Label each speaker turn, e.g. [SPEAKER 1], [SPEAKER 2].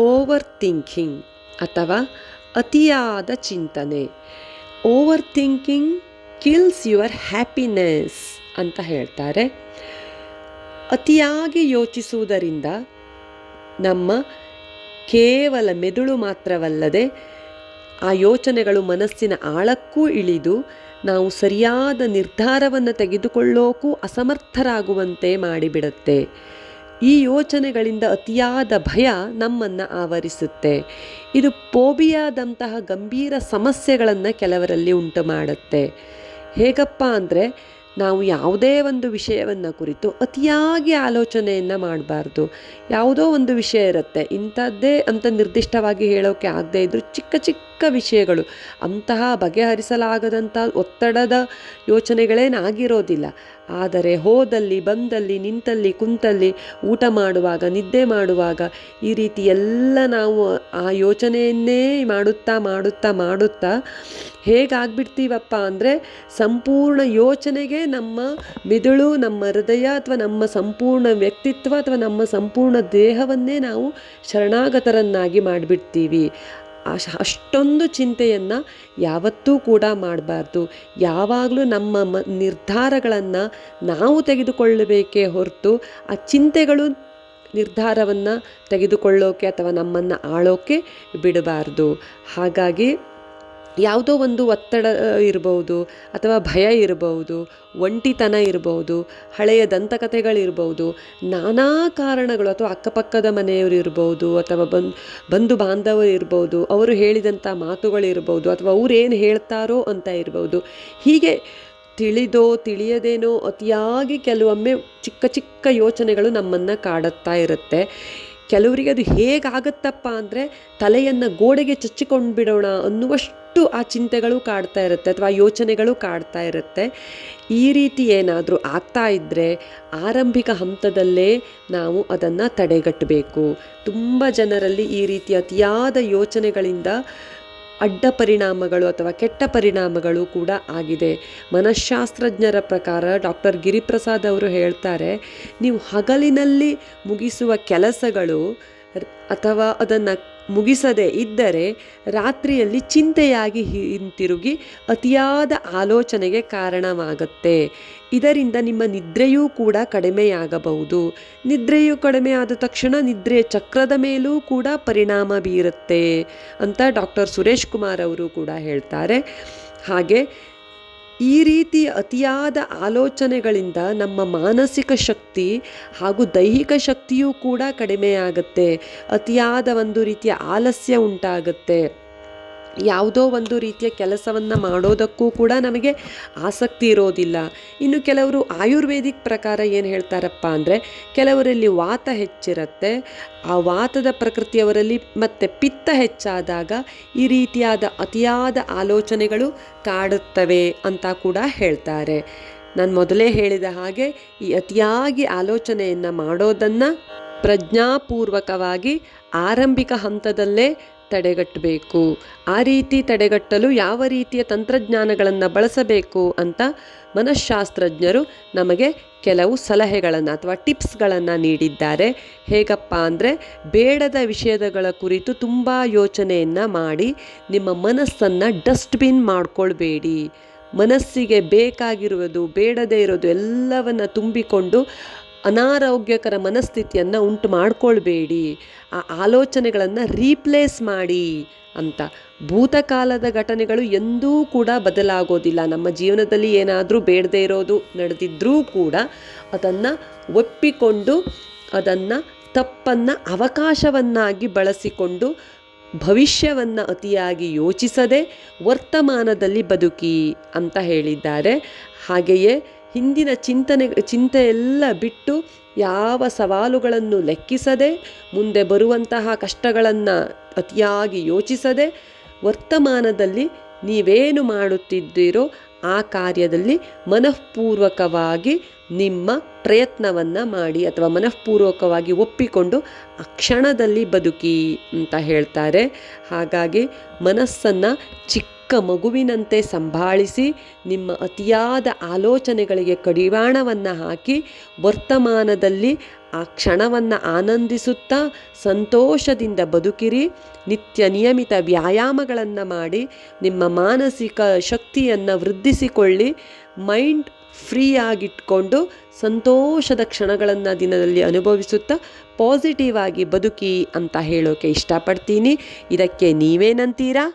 [SPEAKER 1] Over thinking ಅಥವಾ ಅತಿಯಾದ ಚಿಂತನೆ. Over thinking kills your happiness ಅಂತ ಹೇಳ್ತಾರೆ. ಅತಿಯಾಗಿ ಯೋಚಿಸುವುದರಿಂದ ನಮ್ಮ ಕೇವಲ ಮೆದುಳು ಮಾತ್ರವಲ್ಲದೆ ಆ ಯೋಚನೆಗಳು ಮನಸ್ಸಿನ ಆಳಕ್ಕೂ ಇಳಿದು ನಾವು ಸರಿಯಾದ ನಿರ್ಧಾರವನ್ನು ತೆಗೆದುಕೊಳ್ಳೋಕ್ಕೂ ಅಸಮರ್ಥರಾಗುವಂತೆ ಮಾಡಿಬಿಡುತ್ತೆ. ಈ ಯೋಚನೆಗಳಿಂದ ಅತಿಯಾದ ಭಯ ನಮ್ಮನ್ನು ಆವರಿಸುತ್ತೆ. ಇದು ಪೋಬಿಯಾದಂತಹ ಗಂಭೀರ ಸಮಸ್ಯೆಗಳನ್ನು ಕೆಲವರಲ್ಲಿ ಉಂಟು ಮಾಡುತ್ತೆ ಹೇಗಪ್ಪ ಅಂದರೆ ನಾವು ಯಾವುದೇ ಒಂದು ವಿಷಯವನ್ನು ಕುರಿತು ಅತಿಯಾಗಿ ಆಲೋಚನೆಯನ್ನು ಮಾಡಬಾರ್ದು. ಯಾವುದೋ ಒಂದು ವಿಷಯ ಇರುತ್ತೆ. ಇಂಥದ್ದೇ ಅಂತ ನಿರ್ದಿಷ್ಟವಾಗಿ ಹೇಳೋಕ್ಕೆ ಆಗದೇ ಇದ್ದರೂ ಚಿಕ್ಕ ಚಿಕ್ಕ ವಿಷಯಗಳು. ಅಂತಹ ಬಗೆಹರಿಸಲಾಗದಂಥ ಒತ್ತಡದ ಯೋಚನೆಗಳೇನಾಗಿರೋದಿಲ್ಲ. ಆದರೆ ಹೋದಲ್ಲಿ, ಬಂದಲ್ಲಿ, ನಿಂತಲ್ಲಿ, ಕುಂತಲ್ಲಿ, ಊಟ ಮಾಡುವಾಗ, ನಿದ್ದೆ ಮಾಡುವಾಗ ಈ ರೀತಿ ಎಲ್ಲ ನಾವು ಆ ಯೋಚನೆಯನ್ನೇ ಮಾಡುತ್ತಾ ಮಾಡುತ್ತಾ ಮಾಡುತ್ತಾ ಹೇಗಾಗ್ಬಿಡ್ತೀವಪ್ಪ ಅಂದರೆ ಸಂಪೂರ್ಣ ಯೋಚನೆಗೆ ನಮ್ಮ ಮಿದುಳು, ನಮ್ಮ ಹೃದಯ ಅಥವಾ ನಮ್ಮ ಸಂಪೂರ್ಣ ವ್ಯಕ್ತಿತ್ವ ಅಥವಾ ನಮ್ಮ ಸಂಪೂರ್ಣ ದೇಹವನ್ನೇ ನಾವು ಶರಣಾಗತರನ್ನಾಗಿ ಮಾಡಿಬಿಡ್ತೀವಿ. ಅಷ್ಟೊಂದು ಚಿಂತೆಯನ್ನು ಯಾವತ್ತೂ ಕೂಡ ಮಾಡಬಾರ್ದು. ಯಾವಾಗಲೂ ನಮ್ಮ ಮ ನಿರ್ಧಾರಗಳನ್ನು ನಾವು ತೆಗೆದುಕೊಳ್ಳಬೇಕೇ ಹೊರತು ಆ ಚಿಂತೆಗಳು ನಿರ್ಧಾರವನ್ನು ತೆಗೆದುಕೊಳ್ಳೋಕೆ ಅಥವಾ ನಮ್ಮನ್ನು ಆಳೋಕೆ ಬಿಡಬಾರ್ದು. ಹಾಗಾಗಿ ಯಾವುದೋ ಒಂದು ಒತ್ತಡ ಇರ್ಬೋದು ಅಥವಾ ಭಯ ಇರಬಹುದು ಒಂಟಿತನ ಇರಬಹುದು ಹಳೆಯ ದಂತಕಥೆಗಳಿರ್ಬೋದು, ನಾನಾ ಕಾರಣಗಳು ಅಥವಾ ಅಕ್ಕಪಕ್ಕದ ಮನೆಯವರು ಇರ್ಬೋದು ಅಥವಾ ಬನ್ ಬಂಧು ಬಾಂಧವರು ಇರ್ಬೋದು, ಅವರು ಹೇಳಿದಂಥ ಮಾತುಗಳಿರ್ಬೋದು ಅಥವಾ ಏನು ಹೇಳ್ತಾರೋ ಅಂತ ಇರ್ಬೋದು. ಹೀಗೆ ತಿಳಿದೋ, ತಿಳಿಯದೇನೋ ಅತಿಯಾಗಿ ಕೆಲವೊಮ್ಮೆ ಚಿಕ್ಕ ಚಿಕ್ಕ ಯೋಚನೆಗಳು ನಮ್ಮನ್ನು ಕಾಡುತ್ತಾ ಇರುತ್ತೆ. ಕೆಲವರಿಗೆ ಅದು ಹೇಗಾಗುತ್ತಪ್ಪ ಅಂದರೆ ತಲೆಯನ್ನು ಗೋಡೆಗೆ ಚಚ್ಚಿಕೊಂಡು ಬಿಡೋಣ ಅನ್ನುವಷ್ಟು ಆ ಚಿಂತೆಗಳು ಕಾಡ್ತಾ ಇರುತ್ತೆ ಅಥವಾ ಯೋಚನೆಗಳು ಕಾಡ್ತಾ ಇರುತ್ತೆ. ಈ ರೀತಿ ಏನಾದರೂ ಆಗ್ತಾ ಇದ್ದರೆ ಆರಂಭಿಕ ಹಂತದಲ್ಲೇ ನಾವು ಅದನ್ನು ತಡೆಗಟ್ಟಬೇಕು. ತುಂಬ ಜನರಲ್ಲಿ ಈ ರೀತಿ ಅತಿಯಾದ ಯೋಚನೆಗಳಿಂದ ಅಡ್ಡ ಪರಿಣಾಮಗಳು ಅಥವಾ ಕೆಟ್ಟ ಪರಿಣಾಮಗಳು ಕೂಡ ಆಗಿದೆ. ಮನಃಶಾಸ್ತ್ರಜ್ಞರ ಪ್ರಕಾರ ಡಾಕ್ಟರ್ ಗಿರಿಪ್ರಸಾದ್ ಅವರು ಹೇಳ್ತಾರೆ, ನೀವು ಹಗಲಿನಲ್ಲಿ ಮುಗಿಸುವ ಕೆಲಸಗಳು ಅಥವಾ ಅದನ್ನು ಮುಗಿಸದೇ ಇದ್ದರೆ ರಾತ್ರಿಯಲ್ಲಿ ಚಿಂತೆಯಾಗಿ ಹಿಂತಿರುಗಿ ಅತಿಯಾದ ಆಲೋಚನೆಗೆ ಕಾರಣವಾಗುತ್ತೆ. ಇದರಿಂದ ನಿಮ್ಮ ನಿದ್ರೆಯೂ ಕೂಡ ಕಡಿಮೆಯಾಗಬಹುದು. ನಿದ್ರೆಯು ಕಡಿಮೆ ಆದ ತಕ್ಷಣ ನಿದ್ರೆಯ ಚಕ್ರದ ಮೇಲೂ ಕೂಡ ಪರಿಣಾಮ ಬೀರುತ್ತೆ ಅಂತ ಡಾಕ್ಟರ್ ಸುರೇಶ್ ಕುಮಾರ್ ಅವರು ಕೂಡ ಹೇಳ್ತಾರೆ. ಹಾಗೆ ಈ ರೀತಿ ಅತಿಯಾದ ಆಲೋಚನೆಗಳಿಂದ ನಮ್ಮ ಮಾನಸಿಕ ಶಕ್ತಿ ಹಾಗೂ ದೈಹಿಕ ಶಕ್ತಿಯೂ ಕೂಡ ಕಡಿಮೆಯಾಗುತ್ತೆ. ಅತಿಯಾದ ಒಂದು ರೀತಿಯ ಆಲಸ್ಯ ಉಂಟಾಗುತ್ತೆ. ಯಾವುದೋ ಒಂದು ರೀತಿಯ ಕೆಲಸವನ್ನು ಮಾಡೋದಕ್ಕೂ ಕೂಡ ನಮಗೆ ಆಸಕ್ತಿ ಇರೋದಿಲ್ಲ. ಇನ್ನು ಕೆಲವರು ಆಯುರ್ವೇದಿಕ್ ಪ್ರಕಾರ ಏನು ಹೇಳ್ತಾರಪ್ಪ ಅಂದರೆ, ಕೆಲವರಲ್ಲಿ ವಾತ ಹೆಚ್ಚಿರುತ್ತೆ, ಆ ವಾತದ ಪ್ರಕೃತಿಯವರಲ್ಲಿ ಮತ್ತು ಪಿತ್ತ ಹೆಚ್ಚಾದಾಗ ಈ ರೀತಿಯಾದ ಅತಿಯಾದ ಆಲೋಚನೆಗಳು ಕಾಡುತ್ತವೆ ಅಂತ ಕೂಡ ಹೇಳ್ತಾರೆ. ನಾನು ಮೊದಲೇ ಹೇಳಿದ ಹಾಗೆ ಈ ಅತಿಯಾಗಿ ಆಲೋಚನೆಯನ್ನು ಮಾಡೋದನ್ನು ಪ್ರಜ್ಞಾಪೂರ್ವಕವಾಗಿ ಆರಂಭಿಕ ಹಂತದಲ್ಲೇ ತಡೆಗಟ್ಟಬೇಕು. ಆ ರೀತಿ ತಡೆಗಟ್ಟಲು ಯಾವ ರೀತಿಯ ತಂತ್ರಜ್ಞಾನಗಳನ್ನು ಬಳಸಬೇಕು ಅಂತ ಮನಃಶಾಸ್ತ್ರಜ್ಞರು ನಮಗೆ ಕೆಲವು ಸಲಹೆಗಳನ್ನು ಅಥವಾ ಟಿಪ್ಸ್ಗಳನ್ನು ನೀಡಿದ್ದಾರೆ. ಹೇಗಪ್ಪ ಅಂದರೆ ಬೇಡದ ವಿಷಯಗಳ ಕುರಿತು ತುಂಬ ಯೋಚನೆಯನ್ನು ಮಾಡಿ ನಿಮ್ಮ ಮನಸ್ಸನ್ನು ಡಸ್ಟ್ಬಿನ್ ಮಾಡಿಕೊಳ್ಬೇಡಿ. ಮನಸ್ಸಿಗೆ ಬೇಕಾಗಿರುವುದು, ಬೇಡದೇ ಇರೋದು ಎಲ್ಲವನ್ನು ತುಂಬಿಕೊಂಡು ಅನಾರೋಗ್ಯಕರ ಮನಸ್ಥಿತಿಯನ್ನು ಉಂಟು ಮಾಡಿಕೊಳ್ಬೇಡಿ. ಆ ಆಲೋಚನೆಗಳನ್ನು ರೀಪ್ಲೇಸ್ ಮಾಡಿ ಅಂತ. ಭೂತಕಾಲದ ಘಟನೆಗಳು ಎಂದೂ ಕೂಡ ಬದಲಾಗೋದಿಲ್ಲ. ನಮ್ಮ ಜೀವನದಲ್ಲಿ ಏನಾದರೂ ಬೇಡದೇ ಇರೋದು ನಡೆದಿದ್ದರೂ ಕೂಡ ಅದನ್ನು ಒಪ್ಪಿಕೊಂಡು ಅದನ್ನು ತಪ್ಪನ್ನು ಅವಕಾಶವನ್ನಾಗಿ ಬಳಸಿಕೊಂಡು ಭವಿಷ್ಯವನ್ನು ಅತಿಯಾಗಿ ಯೋಚಿಸದೆ ವರ್ತಮಾನದಲ್ಲಿ ಬದುಕಿ ಅಂತ ಹೇಳಿದ್ದಾರೆ. ಹಾಗೆಯೇ ಹಿಂದಿನ ಚಿಂತನೆ ಚಿಂತೆ ಎಲ್ಲ ಬಿಟ್ಟು ಯಾವ ಸವಾಲುಗಳನ್ನು ಲೆಕ್ಕಿಸದೆ, ಮುಂದೆ ಬರುವಂತಹ ಕಷ್ಟಗಳನ್ನು ಅತಿಯಾಗಿ ಯೋಚಿಸದೆ ವರ್ತಮಾನದಲ್ಲಿ ನೀವೇನು ಮಾಡುತ್ತಿದ್ದೀರೋ ಆ ಕಾರ್ಯದಲ್ಲಿ ಮನಃಪೂರ್ವಕವಾಗಿ ನಿಮ್ಮ ಪ್ರಯತ್ನವನ್ನು ಮಾಡಿ ಅಥವಾ ಮನಃಪೂರ್ವಕವಾಗಿ ಒಪ್ಪಿಕೊಂಡು ಆ ಕ್ಷಣದಲ್ಲಿ ಬದುಕಿ ಅಂತ ಹೇಳ್ತಾರೆ. ಹಾಗಾಗಿ ಮನಸ್ಸನ್ನು ಚಿಕ್ಕ ಚಿಕ್ಕ ಮಗುವಿನಂತೆ ಸಂಭಾಳಿಸಿ ನಿಮ್ಮ ಅತಿಯಾದ ಆಲೋಚನೆಗಳಿಗೆ ಕಡಿವಾಣವನ್ನು ಹಾಕಿ ವರ್ತಮಾನದಲ್ಲಿ ಆ ಕ್ಷಣವನ್ನು ಆನಂದಿಸುತ್ತಾ ಸಂತೋಷದಿಂದ ಬದುಕಿರಿ. ನಿತ್ಯ ನಿಯಮಿತ ವ್ಯಾಯಾಮಗಳನ್ನು ಮಾಡಿ ನಿಮ್ಮ ಮಾನಸಿಕ ಶಕ್ತಿಯನ್ನು ವೃದ್ಧಿಸಿಕೊಳ್ಳಿ. ಮೈಂಡ್ ಫ್ರೀ ಆಗಿಟ್ಕೊಂಡು ಸಂತೋಷದ ಕ್ಷಣಗಳನ್ನು ದಿನದಲ್ಲಿ ಅನುಭವಿಸುತ್ತಾ ಪಾಸಿಟಿವ್ ಆಗಿ ಬದುಕಿ ಅಂತ ಹೇಳೋಕೆ ಇಷ್ಟಪಡ್ತೀನಿ. ಇದಕ್ಕೆ ನೀವೇನಂತೀರಾ?